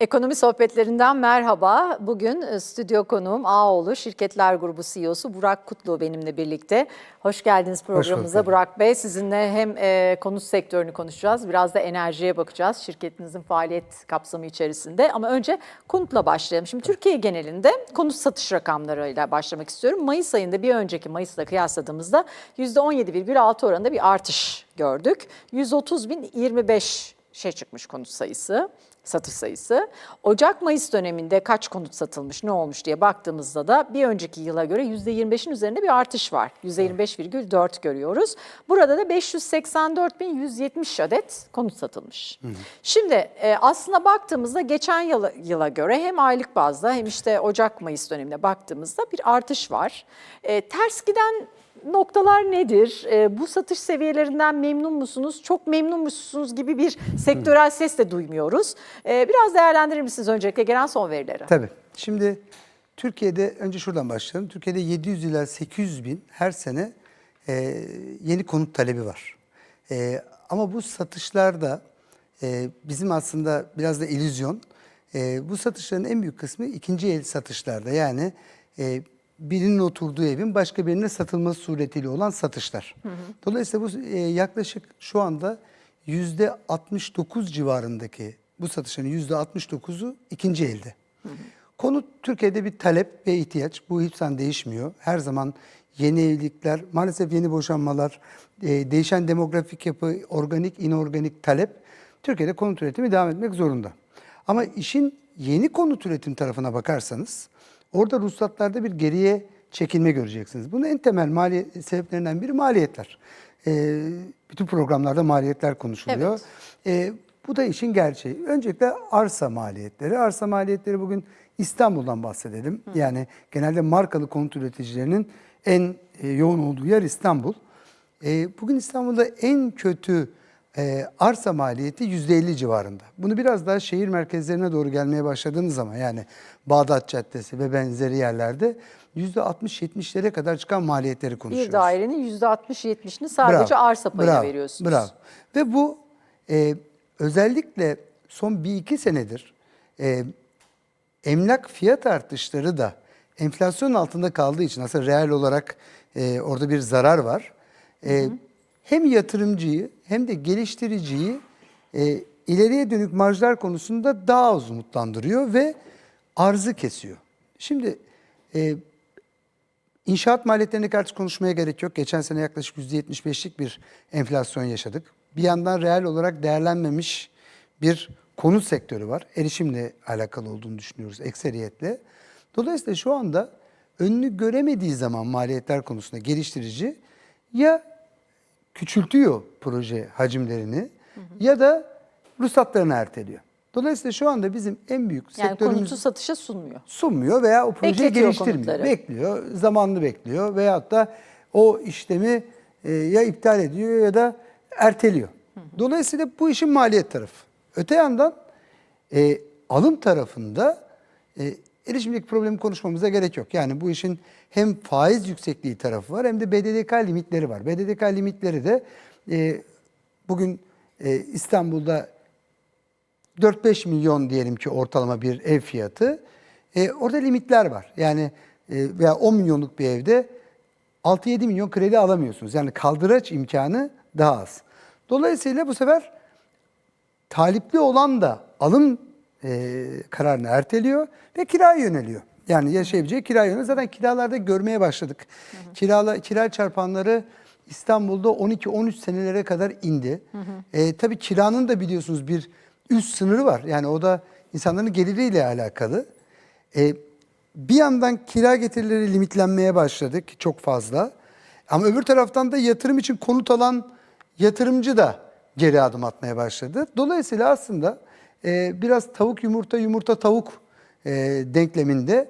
Ekonomi sohbetlerinden merhaba. Bugün e, stüdyo konuğum Ağoğlu Şirketler Grubu CEO'su Burak Kutlu benimle birlikte. Hoş geldiniz programımıza bulduk. Burak Bey. Sizinle hem e, konut sektörünü konuşacağız, biraz da enerjiye bakacağız şirketinizin faaliyet kapsamı içerisinde. Ama önce konutla başlayalım. Şimdi Türkiye genelinde konut satış rakamlarıyla başlamak istiyorum. Mayıs ayında bir önceki Mayıs'la kıyasladığımızda %17,6 oranında bir artış gördük. 130.025 şey çıkmış konut sayısı, satış sayısı. Ocak-Mayıs döneminde kaç konut satılmış, ne olmuş diye baktığımızda da bir önceki yıla göre %25'in üzerinde bir artış var. %25,4 görüyoruz. Burada da 584.170 adet konut satılmış. Şimdi e, aslında baktığımızda geçen yıla, yıla göre hem aylık bazda hem işte Ocak-Mayıs dönemine baktığımızda bir artış var. E, ters giden noktalar nedir? E, bu satış seviyelerinden memnun musunuz? Çok memnun musunuz gibi bir sektörel ses de duymuyoruz. E, biraz değerlendirir misiniz öncelikle gelen son verileri? Tabii. Şimdi Türkiye'de önce şuradan başlayalım. Türkiye'de 700 ila 800 bin her sene e, yeni konut talebi var. E, ama bu satışlarda e, bizim aslında biraz da illüzyon. E, bu satışların en büyük kısmı ikinci el satışlarda. Yani e, birinin oturduğu evin başka birine satılması suretiyle olan satışlar. Dolayısıyla bu e, yaklaşık şu anda yüzde 69 civarındaki bu satışların yüzde 69'u ikinci elde. Konu Türkiye'de bir talep ve ihtiyaç. Bu zaman değişmiyor. Her zaman yeni evlilikler, maalesef yeni boşanmalar, e, değişen demografik yapı, organik, inorganik talep Türkiye'de konut üretimi devam etmek zorunda. Ama işin yeni konut üretim tarafına bakarsanız orada ruhsatlarda bir geriye çekilme göreceksiniz. Bunun en temel maliyet sebeplerinden biri maliyetler. E, bütün programlarda maliyetler konuşuluyor. E, bu da işin gerçeği. Öncelikle arsa maliyetleri. Arsa maliyetleri bugün İstanbul'dan bahsedelim. Yani genelde markalı konut üreticilerinin en e, yoğun olduğu yer İstanbul. E, bugün İstanbul'da en kötü e, arsa maliyeti %50 civarında. Bunu biraz daha şehir merkezlerine doğru gelmeye başladığınız zaman yani Bağdat Caddesi ve benzeri yerlerde %60-70'lere kadar çıkan maliyetleri konuşuyoruz. Bir dairenin %60-70'ini sadece Bravo, arsa payına bravo, veriyorsunuz. Bravo. Ve bu e, özellikle son bir iki senedir e, emlak fiyat artışları da enflasyon altında kaldığı için aslında reel olarak e, orada bir zarar var. E, hem yatırımcıyı hem de geliştiriciyi e, ileriye dönük marjlar konusunda daha az umutlandırıyor ve arzı kesiyor. Şimdi e, İnşaat maliyetlerini karşı konuşmaya gerek yok. Geçen sene yaklaşık %75'lik bir enflasyon yaşadık. Bir yandan reel olarak değerlenmemiş bir konut sektörü var. Erişimle alakalı olduğunu düşünüyoruz ekseriyetle. Dolayısıyla şu anda önünü göremediği zaman maliyetler konusunda geliştirici ya küçültüyor proje hacimlerini ya da ruhsatlarını erteliyor. Dolayısıyla şu anda bizim en büyük Yani sektörümüz konutu satışa sunmuyor. sunmuyor veya o projeyi Bekletiyor geliştirmiyor. konutları. Bekliyor, zamanını bekliyor veyahut da o işlemi e, ya iptal ediyor ya da erteliyor. Dolayısıyla bu işin maliyet tarafı. Öte yandan e, alım tarafında e, erişimdeki problemi konuşmamıza gerek yok. Yani bu işin hem faiz yüksekliği tarafı var hem de BDDK limitleri var. BDDK limitleri de e, bugün e, İstanbul'da 4-5 milyon diyelim ki ortalama bir ev fiyatı. E, orada limitler var. Yani e, veya 10 milyonluk bir evde 6-7 milyon kredi alamıyorsunuz. Yani kaldıraç imkanı daha az. Dolayısıyla bu sefer talipli olan da alım e, kararını erteliyor ve kiraya yöneliyor. Yani yaşayabileceği kiraya yöneliyor. Zaten kiralarda görmeye başladık. Kirala, kira çarpanları İstanbul'da 12-13 senelere kadar indi. E, tabii kiranın da biliyorsunuz bir üst sınırı var. Yani o da insanların geliriyle alakalı. E, bir yandan kira getirileri limitlenmeye başladı ki çok fazla. Ama öbür taraftan da yatırım için konut alan yatırımcı da geri adım atmaya başladı. Dolayısıyla aslında e, biraz tavuk yumurta yumurta tavuk e, denkleminde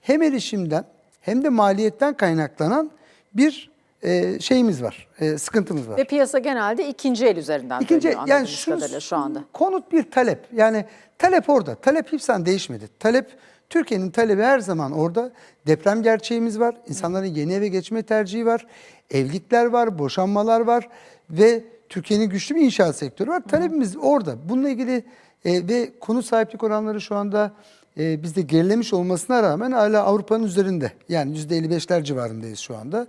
hem erişimden hem de maliyetten kaynaklanan bir e, şeyimiz var, e, sıkıntımız var. Ve piyasa genelde ikinci el üzerinden İkinci dönüyor yani şunu kadarıyla şu anda. konut bir talep. Yani talep orada. Talep hiç değişmedi. Talep Türkiye'nin talebi her zaman orada. Deprem gerçeğimiz var. İnsanların yeni eve geçme tercihi var. Evlilikler var, boşanmalar var ve Türkiye'nin güçlü bir inşaat sektörü var. Talebimiz orada. Bununla ilgili e, ve konu sahiplik oranları şu anda e, bizde gerilemiş olmasına rağmen hala Avrupa'nın üzerinde. Yani %55'ler civarındayız şu anda.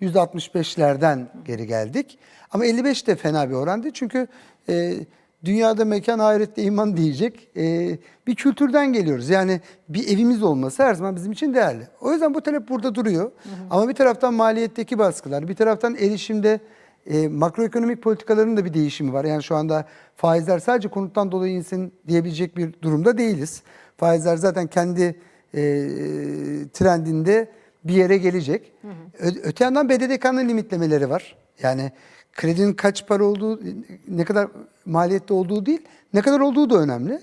%65'lerden geri geldik. Ama 55 de fena bir oran değil. Çünkü e, dünyada mekan ahirette iman diyecek e, bir kültürden geliyoruz. Yani bir evimiz olması her zaman bizim için değerli. O yüzden bu talep burada duruyor. Ama bir taraftan maliyetteki baskılar, bir taraftan erişimde e, makroekonomik politikaların da bir değişimi var. Yani şu anda faizler sadece konuttan dolayı insin diyebilecek bir durumda değiliz. Faizler zaten kendi e, trendinde bir yere gelecek. Ö- öte yandan BDDK'nın limitlemeleri var. Yani kredinin kaç para olduğu, ne kadar maliyette olduğu değil, ne kadar olduğu da önemli.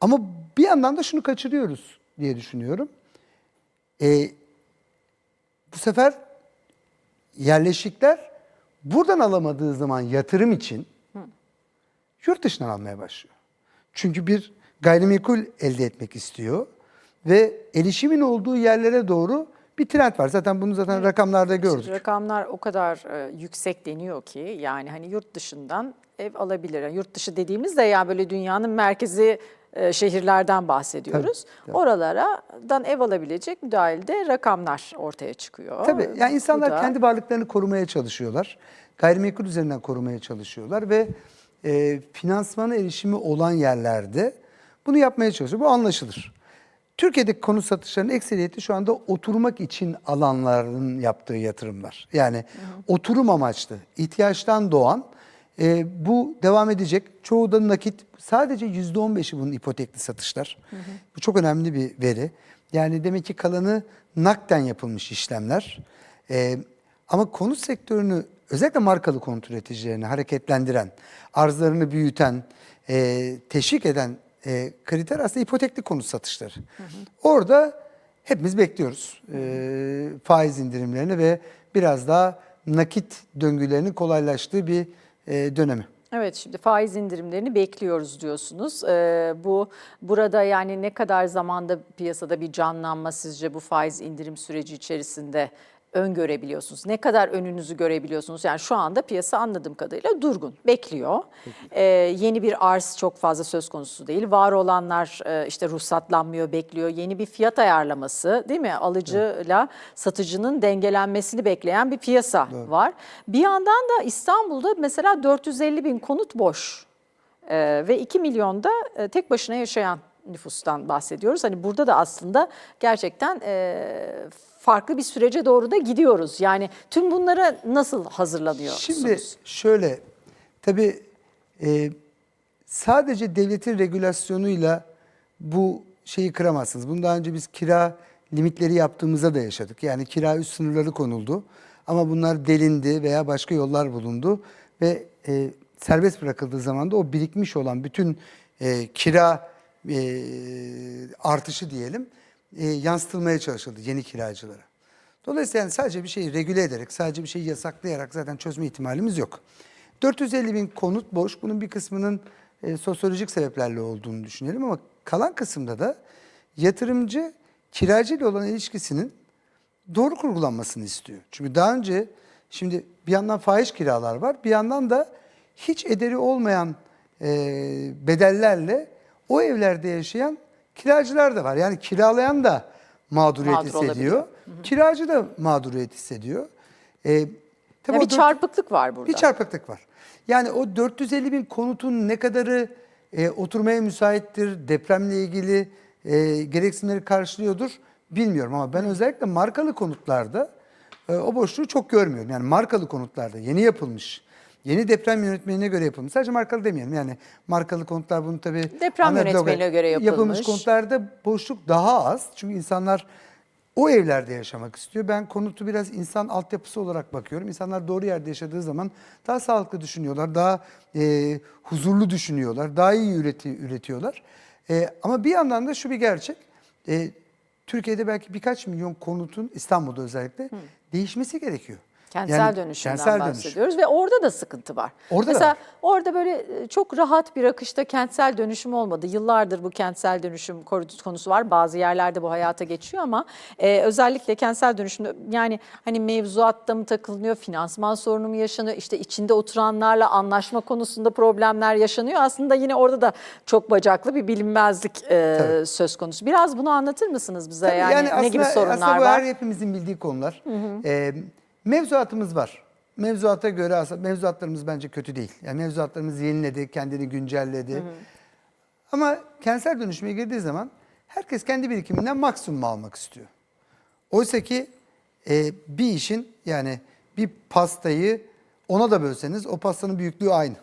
Ama bir yandan da şunu kaçırıyoruz diye düşünüyorum. E, bu sefer yerleşikler buradan alamadığı zaman yatırım için yurt dışından almaya başlıyor. Çünkü bir gayrimenkul elde etmek istiyor ve erişimin olduğu yerlere doğru bir trend var. Zaten bunu zaten rakamlarda gördük. Rakamlar o kadar e, yüksek deniyor ki yani hani yurt dışından ev alabilir. Yani yurt dışı dediğimizde ya böyle dünyanın merkezi e, şehirlerden bahsediyoruz. Oralardan ev alabilecek müdahalede rakamlar ortaya çıkıyor. Tabii yani Bu insanlar da- kendi varlıklarını korumaya çalışıyorlar. Gayrimenkul üzerinden korumaya çalışıyorlar ve e, finansmana erişimi olan yerlerde bunu yapmaya çalışıyor. Bu anlaşılır. Türkiye'deki konut satışlarının ekseriyeti şu anda oturmak için alanların yaptığı yatırımlar. Yani oturum amaçlı, ihtiyaçtan doğan e, bu devam edecek. Çoğu da nakit. Sadece %15'i bunun ipotekli satışlar. Bu çok önemli bir veri. Yani demek ki kalanı nakden yapılmış işlemler. E, ama konut sektörünü özellikle markalı konut üreticilerini hareketlendiren, arzlarını büyüten, e, teşvik eden e, kriter aslında ipotekli konut satışları. Orada hepimiz bekliyoruz e, faiz indirimlerini ve biraz daha nakit döngülerinin kolaylaştığı bir dönemi. Evet şimdi faiz indirimlerini bekliyoruz diyorsunuz. Ee, bu burada yani ne kadar zamanda piyasada bir canlanma sizce bu faiz indirim süreci içerisinde öngörebiliyorsunuz? Ne kadar önünüzü görebiliyorsunuz? Yani şu anda piyasa anladığım kadarıyla durgun, bekliyor. Ee, yeni bir arz çok fazla söz konusu değil. Var olanlar e, işte ruhsatlanmıyor, bekliyor. Yeni bir fiyat ayarlaması değil mi? Alıcıyla satıcının dengelenmesini bekleyen bir piyasa var. Bir yandan da İstanbul'da mesela 450 bin konut boş Ee, ve 2 milyonda e, tek başına yaşayan nüfustan bahsediyoruz. Hani burada da aslında gerçekten e, farklı bir sürece doğru da gidiyoruz. Yani tüm bunlara nasıl hazırlanıyorsunuz? Şimdi şöyle, tabii e, sadece devletin regülasyonuyla bu şeyi kıramazsınız. Bunu daha önce biz kira limitleri yaptığımızda da yaşadık. Yani kira üst sınırları konuldu ama bunlar delindi veya başka yollar bulundu ve e, serbest bırakıldığı zaman da o birikmiş olan bütün e, kira e, artışı diyelim e, yansıtılmaya çalışıldı yeni kiracılara. Dolayısıyla yani sadece bir şeyi regüle ederek, sadece bir şeyi yasaklayarak zaten çözme ihtimalimiz yok. 450 bin konut boş. Bunun bir kısmının e, sosyolojik sebeplerle olduğunu düşünelim ama kalan kısımda da yatırımcı kiracı ile olan ilişkisinin doğru kurgulanmasını istiyor. Çünkü daha önce şimdi bir yandan fahiş kiralar var, bir yandan da hiç ederi olmayan e, bedellerle o evlerde yaşayan kiracılar da var. Yani kiralayan da mağduriyet Mağdur hissediyor. Kiracı da mağduriyet hissediyor. E, tabii Ya o bir dört- çarpıklık var burada. bir çarpıklık var. Yani o 450 bin konutun ne kadarı e, oturmaya müsaittir, depremle ilgili e, gereksinimleri karşılıyordur bilmiyorum. Ama ben özellikle markalı konutlarda e, o boşluğu çok görmüyorum. Yani markalı konutlarda yeni yapılmış, yeni deprem yönetmeliğine göre yapılmış. Sadece markalı demeyelim yani markalı konutlar bunu tabii... Deprem yönetmeliğine göre yapılmış. konutlarda boşluk daha az. Çünkü insanlar o evlerde yaşamak istiyor. Ben konutu biraz insan altyapısı olarak bakıyorum. İnsanlar doğru yerde yaşadığı zaman daha sağlıklı düşünüyorlar, daha e, huzurlu düşünüyorlar, daha iyi üreti, üretiyorlar. E, ama bir yandan da şu bir gerçek. E, Türkiye'de belki birkaç milyon konutun İstanbul'da özellikle değişmesi gerekiyor. Kentsel Yani dönüşümden kentsel dönüşüm. bahsediyoruz ve orada da sıkıntı var. Orada da Mesela var. orada böyle e, çok rahat bir akışta kentsel dönüşüm olmadı. Yıllardır bu kentsel dönüşüm konusu var. Bazı yerlerde bu hayata geçiyor ama e, özellikle kentsel dönüşümde yani hani mevzuatta mı takılınıyor, finansman sorunu mu yaşanıyor, işte içinde oturanlarla anlaşma konusunda problemler yaşanıyor. Aslında yine orada da çok bacaklı bir bilinmezlik e, söz konusu. Biraz bunu anlatır mısınız bize? Tabii yani, ne gibi sorunlar aslında bu var? her hepimizin bildiği konular. Ee, mevzuatımız var. Mevzuata göre aslında mevzuatlarımız bence kötü değil. Yani mevzuatlarımız yeniledi, kendini güncelledi. Ama kentsel dönüşüme girdiği zaman herkes kendi birikiminden maksimum almak istiyor. Oysa ki e, bir işin yani bir pastayı ona da bölseniz o pastanın büyüklüğü aynı.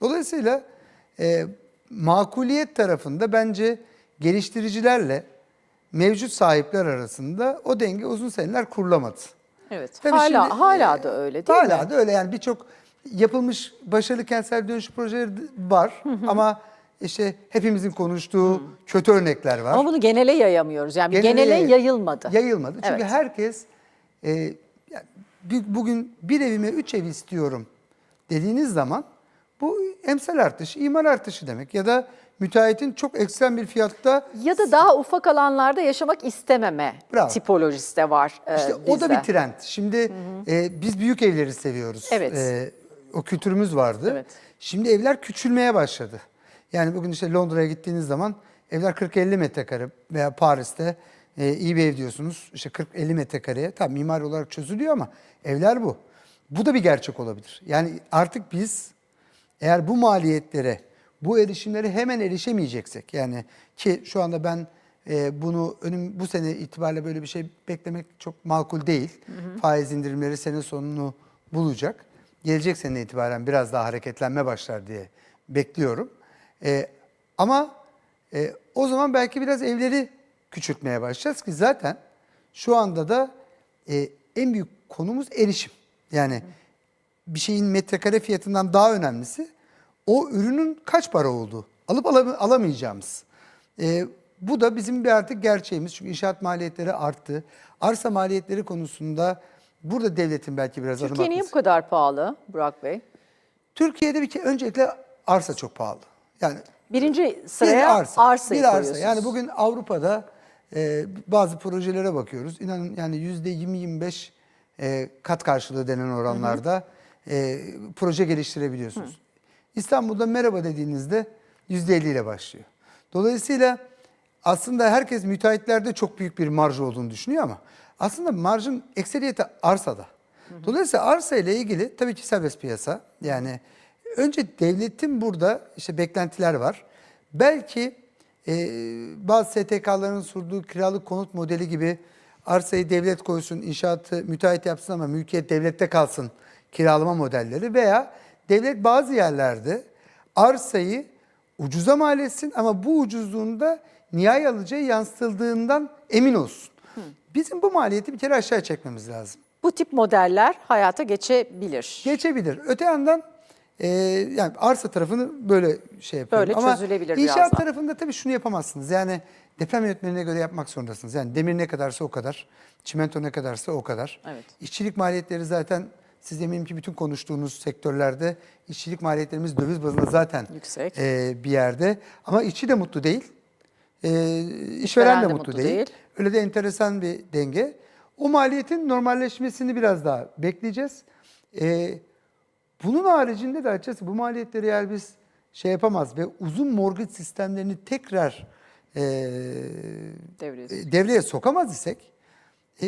Dolayısıyla e, makuliyet tarafında bence geliştiricilerle mevcut sahipler arasında o denge uzun seneler kurulamadı. Evet. Tabii hala şimdi, hala e, da öyle değil hala mi? da öyle yani birçok yapılmış başarılı kentsel dönüşüm projeleri var ama işte hepimizin konuştuğu kötü örnekler var. Ama bunu genele yayamıyoruz. Yani genele, Genele yay- yayılmadı. Yayılmadı. Çünkü Evet. herkes e, bugün bir evime üç ev istiyorum dediğiniz zaman bu emsal artışı, imar artışı demek. Ya da müteahhitin çok ekstrem bir fiyatta Ya da daha ufak alanlarda yaşamak istememe Bravo. tipolojisi de var e, işte o da bizde. bir trend. Şimdi e, biz büyük evleri seviyoruz. Evet. E, o kültürümüz vardı. Evet. Şimdi evler küçülmeye başladı. Yani bugün işte Londra'ya gittiğiniz zaman evler 40-50 metrekare veya Paris'te e, iyi bir ev diyorsunuz. İşte 40-50 metrekareye. Tabii mimari olarak çözülüyor ama evler bu. Bu da bir gerçek olabilir. Yani artık biz eğer bu maliyetlere, bu erişimlere hemen erişemeyeceksek yani ki şu anda ben e, bunu önüm bu sene itibariyle böyle bir şey beklemek çok makul değil. Faiz indirimleri sene sonunu bulacak. Gelecek sene itibaren biraz daha hareketlenme başlar diye bekliyorum. E, ama e, o zaman belki biraz evleri küçültmeye başlayacağız ki zaten şu anda da e, en büyük konumuz erişim. Yani bir şeyin metrekare fiyatından daha önemlisi o ürünün kaç para olduğu. Alıp alam- alamayacağımız. Ee, bu da bizim bir artık gerçeğimiz. Çünkü inşaat maliyetleri arttı. Arsa maliyetleri konusunda burada devletin belki biraz adım Türkiye niye bu atması. kadar pahalı Burak Bey? Türkiye'de bir kere öncelikle arsa çok pahalı. Yani Birinci bir sıraya arsa, arsayı bir arsa. Yani bugün Avrupa'da e, bazı projelere bakıyoruz. İnanın yani yüzde 20-25 e, kat karşılığı denen oranlarda e, proje geliştirebiliyorsunuz. İstanbul'da merhaba dediğinizde yüzde 50 ile başlıyor. Dolayısıyla aslında herkes müteahhitlerde çok büyük bir marj olduğunu düşünüyor ama aslında marjın ekseriyeti arsada. Dolayısıyla arsa ile ilgili tabii ki serbest piyasa. Yani önce devletin burada işte beklentiler var. Belki e, bazı STK'ların sunduğu kiralık konut modeli gibi arsayı devlet koysun, inşaatı müteahhit yapsın ama mülkiyet devlette kalsın kiralama modelleri veya devlet bazı yerlerde arsayı ucuza mal etsin ama bu ucuzluğunda nihai alıcıya yansıtıldığından emin olsun. Bizim bu maliyeti bir kere aşağı çekmemiz lazım. Bu tip modeller hayata geçebilir. Geçebilir. Öte yandan e, yani arsa tarafını böyle şey yapıyorum. Böyle Ama çözülebilir inşaat birazdan. tarafında tabii şunu yapamazsınız. Yani deprem yönetmenine göre yapmak zorundasınız. Yani demir ne kadarsa o kadar, çimento ne kadarsa o kadar. Evet. İşçilik maliyetleri zaten siz eminim ki bütün konuştuğunuz sektörlerde işçilik maliyetlerimiz döviz bazında zaten Yüksek. e, bir yerde. Ama işçi de mutlu değil. E, işveren de mutlu, değil. değil. Öyle de enteresan bir denge. O maliyetin normalleşmesini biraz daha bekleyeceğiz. E, bunun haricinde de açıkçası bu maliyetleri eğer biz şey yapamaz ve uzun mortgage sistemlerini tekrar e, Devreye e, devreye sokamaz isek e,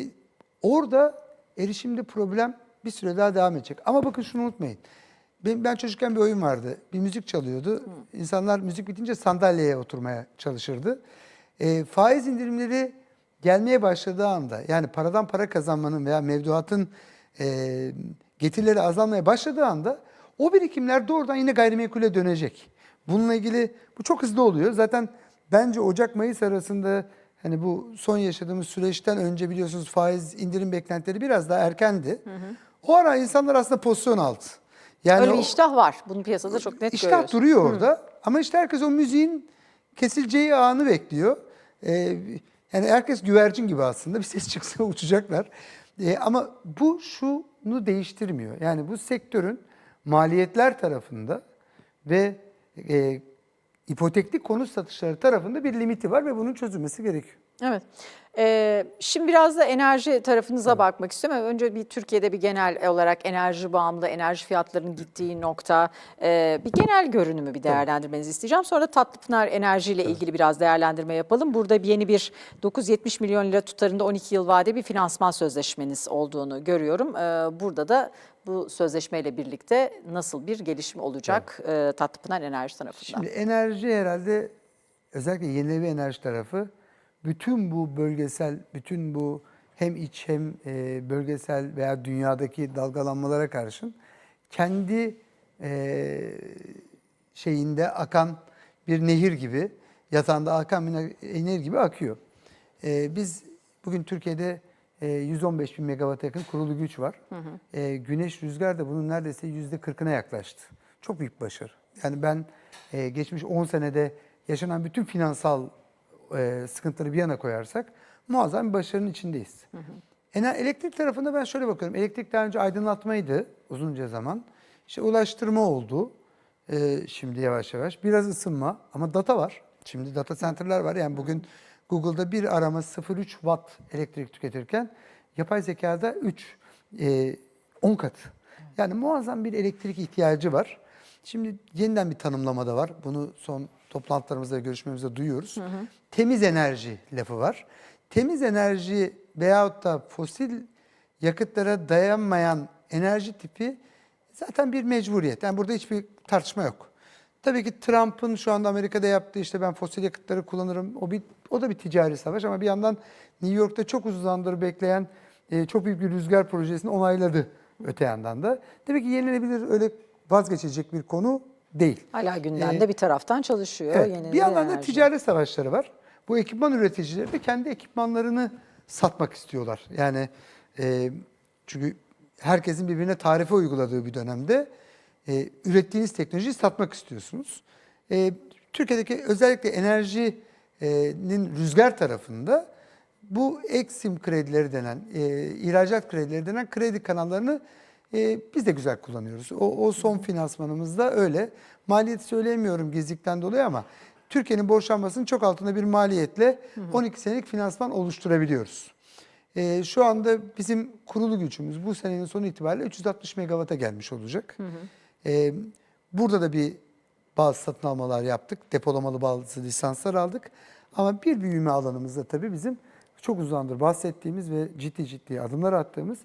orada erişimde problem bir süre daha devam edecek. Ama bakın şunu unutmayın. Ben, ben çocukken bir oyun vardı. Bir müzik çalıyordu. İnsanlar müzik bitince sandalyeye oturmaya çalışırdı. E, faiz indirimleri gelmeye başladığı anda yani paradan para kazanmanın veya mevduatın e, getirileri azalmaya başladığı anda o birikimler doğrudan yine gayrimenkule dönecek. Bununla ilgili bu çok hızlı oluyor. Zaten bence Ocak-Mayıs arasında hani bu son yaşadığımız süreçten önce biliyorsunuz faiz indirim beklentileri biraz daha erkendi. O ara insanlar aslında pozisyon aldı. Yani Öyle bir iştah var. Bunu piyasada çok net İştah görüyoruz. duruyor orada ama işte herkes o müziğin kesileceği anı bekliyor. Ee, yani herkes güvercin gibi aslında bir ses çıksa uçacaklar. Ee, ama bu şu bunu değiştirmiyor. Yani bu sektörün maliyetler tarafında ve e, ipotekli konut satışları tarafında bir limiti var ve bunun çözülmesi gerekiyor. Evet. Ee, şimdi biraz da enerji tarafınıza bakmak istiyorum. Önce bir Türkiye'de bir genel olarak enerji bağımlı, enerji fiyatlarının gittiği nokta, e, bir genel görünümü bir değerlendirmenizi isteyeceğim. Sonra da Tatlıpınar Enerji ile ilgili biraz değerlendirme yapalım. Burada bir yeni bir 970 milyon lira tutarında 12 yıl vade bir finansman sözleşmeniz olduğunu görüyorum. Ee, burada da bu sözleşmeyle birlikte nasıl bir gelişme olacak e, Tatlıpınar Enerji tarafından? Şimdi enerji herhalde özellikle yenilenebilir enerji tarafı bütün bu bölgesel, bütün bu hem iç hem e, bölgesel veya dünyadaki dalgalanmalara karşın kendi e, şeyinde akan bir nehir gibi, yatağında akan bir nehir gibi akıyor. E, biz bugün Türkiye'de e, 115 bin megawata yakın kurulu güç var. E, güneş, rüzgar da bunun neredeyse yüzde 40'ına yaklaştı. Çok büyük başarı. Yani ben e, geçmiş 10 senede yaşanan bütün finansal e, sıkıntıları bir yana koyarsak muazzam bir başarının içindeyiz. Ener- elektrik tarafında ben şöyle bakıyorum. Elektrik daha önce aydınlatmaydı uzunca zaman. İşte ulaştırma oldu. e, şimdi yavaş yavaş. Biraz ısınma ama data var. Şimdi data center'lar var. Yani bugün Google'da bir arama 0.3 watt elektrik tüketirken yapay zekada 3, e, 10 kat. Yani muazzam bir elektrik ihtiyacı var. Şimdi yeniden bir tanımlama da var. Bunu son toplantılarımızda, görüşmemizde duyuyoruz. Temiz enerji lafı var. Temiz enerji veyahut da fosil yakıtlara dayanmayan enerji tipi zaten bir mecburiyet. Yani burada hiçbir tartışma yok. Tabii ki Trump'ın şu anda Amerika'da yaptığı işte ben fosil yakıtları kullanırım. O bir o da bir ticari savaş ama bir yandan New York'ta çok uzun zamandır bekleyen e, çok büyük bir rüzgar projesini onayladı öte yandan da. Demek ki yenilebilir öyle vazgeçecek bir konu değil. Hala gündemde bir taraftan çalışıyor. Evet, bir yandan da ticaret savaşları var. Bu ekipman üreticileri de kendi ekipmanlarını satmak istiyorlar. Yani e, çünkü herkesin birbirine tarife uyguladığı bir dönemde e, ürettiğiniz teknolojiyi satmak istiyorsunuz. E, Türkiye'deki özellikle enerjinin rüzgar tarafında bu Exim kredileri denen, e, ihracat kredileri denen kredi kanallarını e, biz de güzel kullanıyoruz. O, o son finansmanımızda öyle. Maliyeti söyleyemiyorum gizlilikten dolayı ama Türkiye'nin borçlanmasının çok altında bir maliyetle 12 senelik finansman oluşturabiliyoruz. E, şu anda bizim kurulu gücümüz bu senenin sonu itibariyle 360 megawata gelmiş olacak. E, burada da bir bazı satın almalar yaptık. Depolamalı bazı lisanslar aldık. Ama bir büyüme alanımızda tabii bizim çok uzandır bahsettiğimiz ve ciddi ciddi adımlar attığımız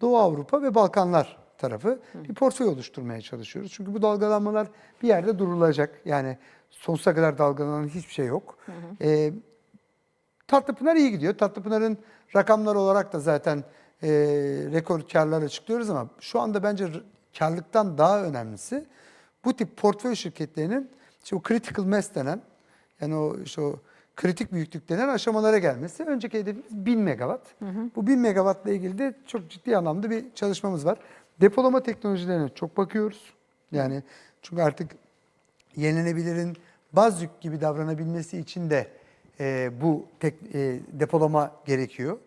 Doğu Avrupa ve Balkanlar tarafı bir portföy oluşturmaya çalışıyoruz. Çünkü bu dalgalanmalar bir yerde durulacak. Yani sonsuza kadar dalgalanan hiçbir şey yok. Ee, Tatlıpınar iyi gidiyor. Tatlıpınar'ın rakamlar olarak da zaten e, rekor karlar açıklıyoruz ama şu anda bence karlılıktan daha önemlisi bu tip portföy şirketlerinin işte o critical mass denen yani o işte o kritik büyüklük denen aşamalara gelmesi. Önceki hedefimiz 1000 megawatt. Bu 1000 megawattla ilgili de çok ciddi anlamda bir çalışmamız var. Depolama teknolojilerine çok bakıyoruz. Yani çünkü artık yenilenebilirin baz yük gibi davranabilmesi için de e, bu tek, e, depolama gerekiyor.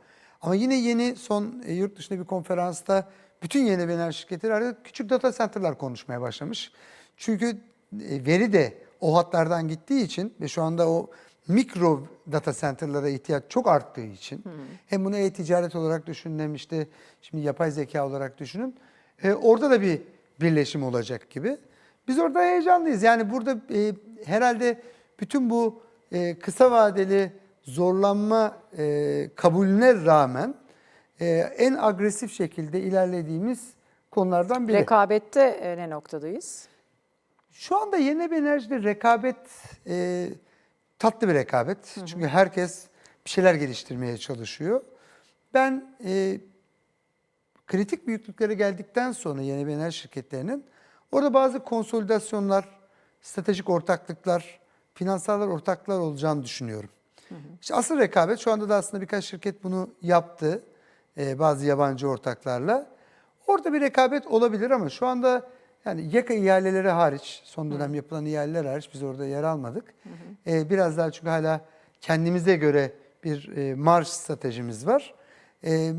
Ama yine yeni son e, yurt dışında bir konferansta bütün yenilenebilir enerji şirketleri artık küçük data center'lar konuşmaya başlamış. Çünkü e, veri de o hatlardan gittiği için ve şu anda o mikro data center'lara ihtiyaç çok arttığı için hem bunu e-ticaret olarak düşünün hem işte şimdi yapay zeka olarak düşünün. E, orada da bir birleşim olacak gibi. Biz orada heyecanlıyız. Yani burada e, herhalde bütün bu e, kısa vadeli zorlanma e, kabulüne rağmen e, en agresif şekilde ilerlediğimiz konulardan biri. Rekabette e, ne noktadayız? Şu anda yenilenebilir enerjide rekabet e, tatlı bir rekabet. Çünkü herkes bir şeyler geliştirmeye çalışıyor. Ben e, kritik büyüklüklere geldikten sonra yenilenebilir enerji şirketlerinin orada bazı konsolidasyonlar, stratejik ortaklıklar, finansal ortaklar olacağını düşünüyorum. İşte asıl rekabet şu anda da aslında birkaç şirket bunu yaptı. e, bazı yabancı ortaklarla. Orada bir rekabet olabilir ama şu anda yani yaka ihaleleri hariç, son dönem yapılan ihaleler hariç biz orada yer almadık. E, biraz daha çünkü hala kendimize göre bir e, marj stratejimiz var. E,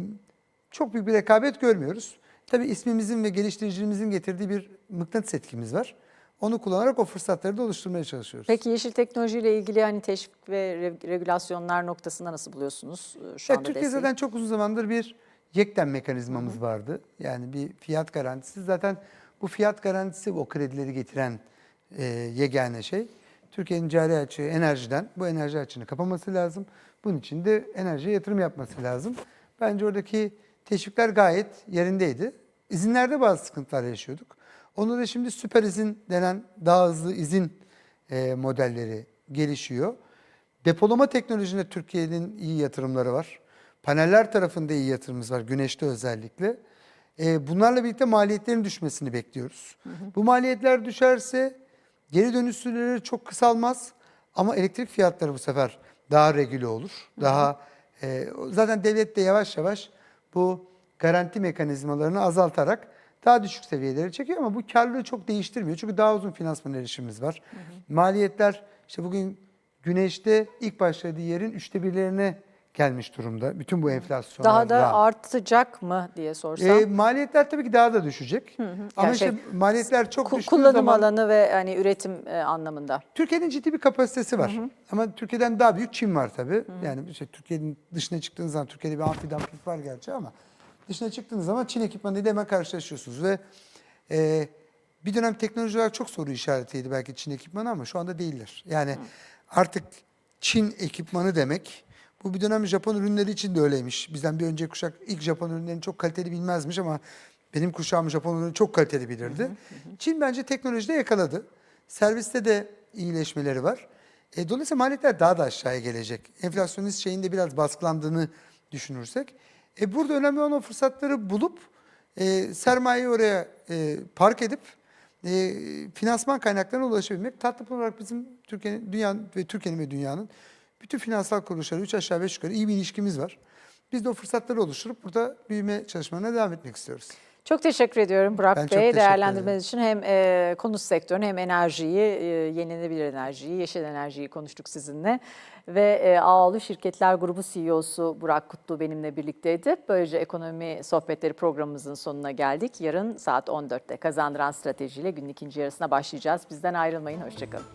çok büyük bir rekabet görmüyoruz. Tabii ismimizin ve geliştiricimizin getirdiği bir mıknatıs etkimiz var. Onu kullanarak o fırsatları da oluşturmaya çalışıyoruz. Peki yeşil teknolojiyle ilgili hani teşvik ve re- regülasyonlar noktasında nasıl buluyorsunuz e, şu Ya anda Türkiye desteği? zaten çok uzun zamandır bir yekten mekanizmamız vardı. Yani bir fiyat garantisi. Zaten bu fiyat garantisi o kredileri getiren e, yegane şey. Türkiye'nin cari açığı enerjiden bu enerji açığını kapaması lazım. Bunun için de enerjiye yatırım yapması lazım. Bence oradaki teşvikler gayet yerindeydi. İzinlerde bazı sıkıntılar yaşıyorduk. Onu da şimdi süper izin denen daha hızlı izin e, modelleri gelişiyor. Depolama teknolojisinde Türkiye'nin iyi yatırımları var. Paneller tarafında iyi yatırımımız var, güneşte özellikle. Ee, bunlarla birlikte maliyetlerin düşmesini bekliyoruz. Bu maliyetler düşerse geri dönüş süreleri çok kısalmaz ama elektrik fiyatları bu sefer daha regüle olur. Daha e, zaten devlet de yavaş yavaş bu garanti mekanizmalarını azaltarak daha düşük seviyelere çekiyor ama bu karlılığı çok değiştirmiyor. Çünkü daha uzun finansman erişimimiz var. Maliyetler işte bugün güneşte ilk başladığı yerin üçte birlerine gelmiş durumda. Bütün bu enflasyonlarla. Daha da artacak mı diye sorsam. E, maliyetler tabii ki daha da düşecek. Ama Yani işte şey, maliyetler çok düştüğü kullanım zaman alanı ve hani üretim e, anlamında. Türkiye'nin ciddi bir kapasitesi var. Ama Türkiye'den daha büyük Çin var tabii. Yani işte Türkiye'nin dışına çıktığınız zaman Türkiye'de bir antidumping var gerçi ama dışına çıktığınız zaman Çin ekipmanıyla hemen karşılaşıyorsunuz ve e, bir dönem teknoloji olarak çok soru işaretiydi belki Çin ekipmanı ama şu anda değiller. Yani artık Çin ekipmanı demek bu bir dönem Japon ürünleri için de öyleymiş. Bizden bir önceki kuşak ilk Japon ürünlerini çok kaliteli bilmezmiş ama benim kuşağım Japon ürünü çok kaliteli bilirdi. Çin bence teknolojide yakaladı. Serviste de iyileşmeleri var. E, dolayısıyla maliyetler daha da aşağıya gelecek. Enflasyonist şeyin de biraz baskılandığını düşünürsek. E, burada önemli olan o fırsatları bulup e, sermayeyi oraya e, park edip e, finansman kaynaklarına ulaşabilmek. Tatlı olarak bizim Türkiye'nin, dünyanın ve Türkiye'nin ve dünyanın bütün finansal kuruluşları üç aşağı beş yukarı iyi bir ilişkimiz var. Biz de o fırsatları oluşturup burada büyüme çalışmalarına devam etmek istiyoruz. Çok teşekkür ediyorum Burak Ben Bey değerlendirmeniz için. Hem e, konut sektörünü hem enerjiyi, e, yenilenebilir enerjiyi, yeşil enerjiyi konuştuk sizinle. Ve e, Ağaoğlu Şirketler Grubu CEO'su Burak Kutlu benimle birlikteydi. Böylece ekonomi sohbetleri programımızın sonuna geldik. Yarın saat 14'te kazandıran stratejiyle günün ikinci yarısına başlayacağız. Bizden ayrılmayın, hoşçakalın.